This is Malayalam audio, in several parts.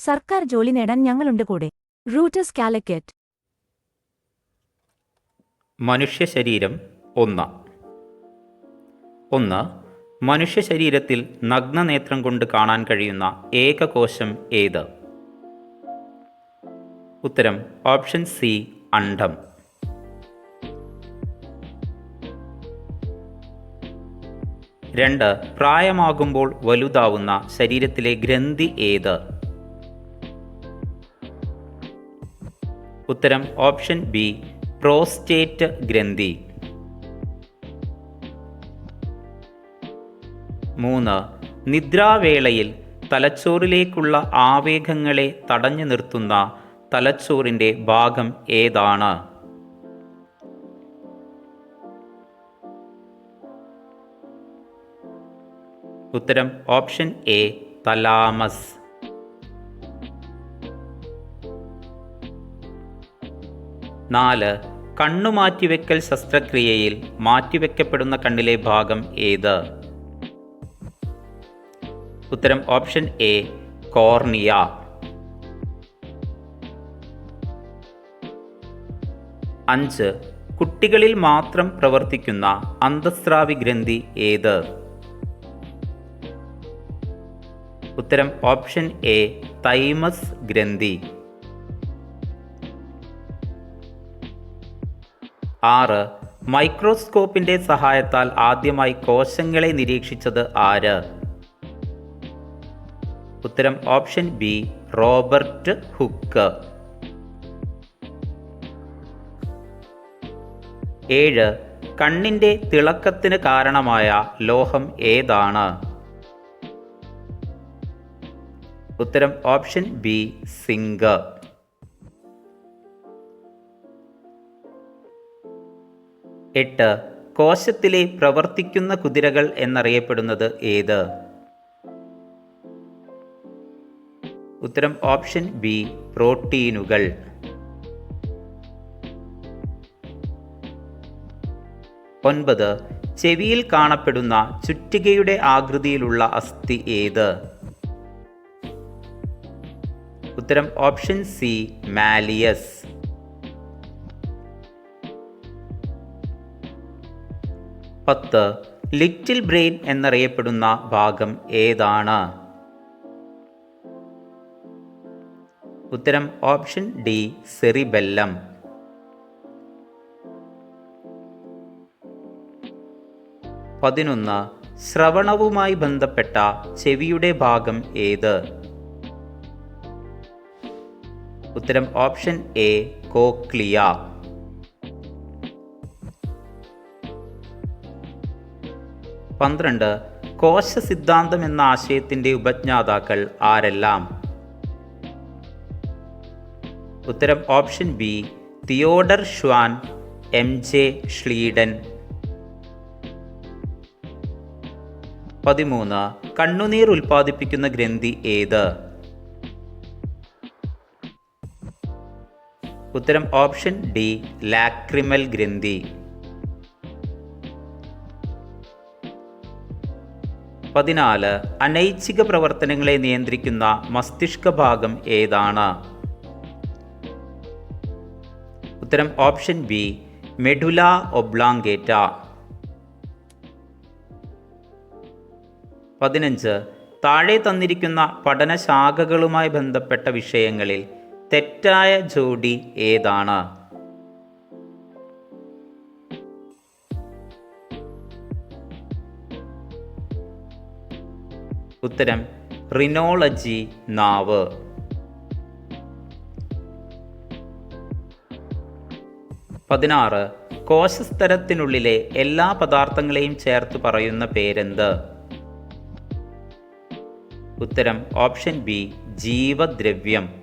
സർക്കാർ ജോലി നേടാൻ ഞങ്ങളുണ്ട് കൂടെ. റൂട്ടസ് കാലിക്കറ്റ് മനുഷ്യ ശരീരം ഒന്ന്. ഒന്ന് മനുഷ്യ ശരീരത്തിൽ നഗ്നനേത്രം കൊണ്ട് കാണാൻ കഴിയുന്ന ഏക കോശം ഏത്? ഉത്തരം ഓപ്ഷൻ സി അണ്ഡം. രണ്ട് പ്രായമാകുമ്പോൾ വലുതാവുന്ന ശരീരത്തിലെ ഗ്രന്ഥി ഏത്? ഉത്തരം ഓപ്ഷൻ ബി പ്രോസ്റ്റേറ്റ് ഗ്രന്ഥി. മൂന്ന് നിദ്രാവേളയിൽ തലച്ചോറിലേക്കുള്ള ആവേഗങ്ങളെ തടഞ്ഞു നിർത്തുന്ന തലച്ചോറിന്റെ ഭാഗം ഏതാണ്? ഉത്തരം ഓപ്ഷൻ എ തലാമസ്. നാല് കണ്ണു മാറ്റിവെക്കൽ ശസ്ത്രക്രിയയിൽ മാറ്റിവെക്കപ്പെടുന്ന കണ്ണിലെ ഭാഗം ഏത്? ഉത്തരം ഓപ്ഷൻ എ കോർണിയ. അഞ്ച് കുട്ടികളിൽ മാത്രം പ്രവർത്തിക്കുന്ന അന്തസ്രാവി ഗ്രന്ഥി ഏത്? ഉത്തരം ഓപ്ഷൻ എ തൈമസ് ഗ്രന്ഥി. ആറ് മൈക്രോസ്കോപ്പിന്റെ സഹായത്താൽ ആദ്യമായി കോശങ്ങളെ നിരീക്ഷിച്ചത് ആര്? ഉത്തരം ഓപ്ഷൻ ബി റോബർട്ട് ഹുക്ക്. ഏഴ് കണ്ണിന്റെ തിളക്കത്തിന് കാരണമായ ലോഹം ഏതാണ്? ഉത്തരം ഓപ്ഷൻ ബി സിങ്ക്. എട്ട്. കോശത്തിലെ പ്രവർത്തിക്കുന്ന കുതിരകൾ എന്നറിയപ്പെടുന്നത് ഏത്? ഉത്തരം ഓപ്ഷൻ ബി പ്രോട്ടീനുകൾ. ഒൻപത്. ചെവിയിൽ കാണപ്പെടുന്ന ചുറ്റികയുടെ ആകൃതിയിലുള്ള അസ്ഥി ഏത്? ഉത്തരം ഓപ്ഷൻ സി മാലിയസ്. പത്ത്. ലിറ്റിൽ ബ്രെയിൻ എന്നറിയപ്പെടുന്ന ഭാഗം ഏതാണ്? ഉത്തരം ഓപ്ഷൻ ഡി സെറിബെല്ലം. പതിനൊന്ന്. ശ്രവണവുമായി ബന്ധപ്പെട്ട ചെവിയുടെ ഭാഗം ഏത്? ഉത്തരം ഓപ്ഷൻ എ കോക്ലിയ. പന്ത്രണ്ട് കോശ സിദ്ധാന്തം എന്ന ആശയത്തിന്റെ ഉപജ്ഞാതാക്കൾ ആരെല്ലാം? ഉത്തരം option B Theodor Schwann M J Schleiden പതിമൂന്ന് കണ്ണുനീർ ഉൽപ്പാദിപ്പിക്കുന്ന ഗ്രന്ഥി ഏത്? ഉത്തരം ഓപ്ഷൻ ഡി ലാക്രിമൽ ഗ്രന്ഥി. പതിനാല് അനൈച്ഛിക പ്രവർത്തനങ്ങളെ നിയന്ത്രിക്കുന്ന മസ്തിഷ്ക ഭാഗം ഏതാണ്? ഉത്തരം ഓപ്ഷൻ ബി മെഡുല ഒബ്ലാങ്കേറ്റ. പതിനഞ്ച് താഴെ തന്നിരിക്കുന്ന പഠനശാഖകളുമായി ബന്ധപ്പെട്ട വിഷയങ്ങളിൽ തെറ്റായ ജോഡി ഏതാണ്? ഉത്തരം റിനോളജി നാവ്. പതിനാറ് കോശസ്തരത്തിനുള്ളിലെ എല്ലാ പദാർത്ഥങ്ങളെയും ചേർത്ത് പറയുന്ന പേരെന്ത്? ഉത്തരം ഓപ്ഷൻ ബി ജീവദ്രവ്യം.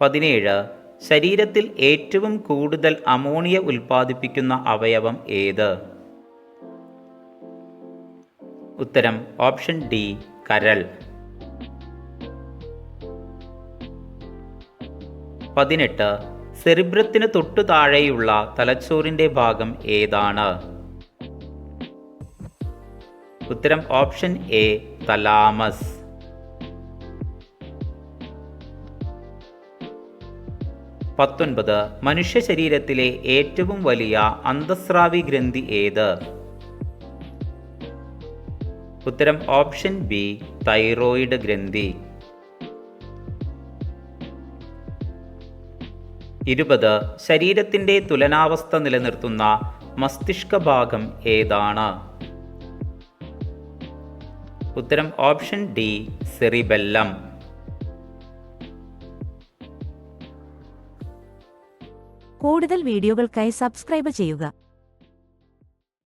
പതിനേഴ് ശരീരത്തിൽ ഏറ്റവും കൂടുതൽ അമോണിയ ഉൽപ്പാദിപ്പിക്കുന്ന അവയവം ഏത്? ഉത്തരം ഓപ്ഷൻ ഡി കരൾ. പതിനെട്ട് സെറിബ്രത്തിന് തൊട്ടു താഴെയുള്ള തലച്ചോറിന്റെ ഭാഗം ഏതാണ്? ഉത്തരം ഓപ്ഷൻ എ തലാമസ്. പത്തൊൻപത് മനുഷ്യ ശരീരത്തിലെ ഏറ്റവും വലിയ അന്തസ്രാവി ഗ്രന്ഥി ഏത്? ഉത്തരം ഓപ്ഷൻ ബി തൈറോയിഡ് ഗ്രന്ഥി. ഇരുപത് ശരീരത്തിന്റെ തുലനാവസ്ഥ നിലനിർത്തുന്ന മസ്തിഷ്ക ഭാഗം ഏതാണ്? ഉത്തരം ഓപ്ഷൻ ഡി സെറിബെല്ലം. കൂടുതൽ വീഡിയോകൾക്കായി സബ്സ്ക്രൈബ് ചെയ്യുക.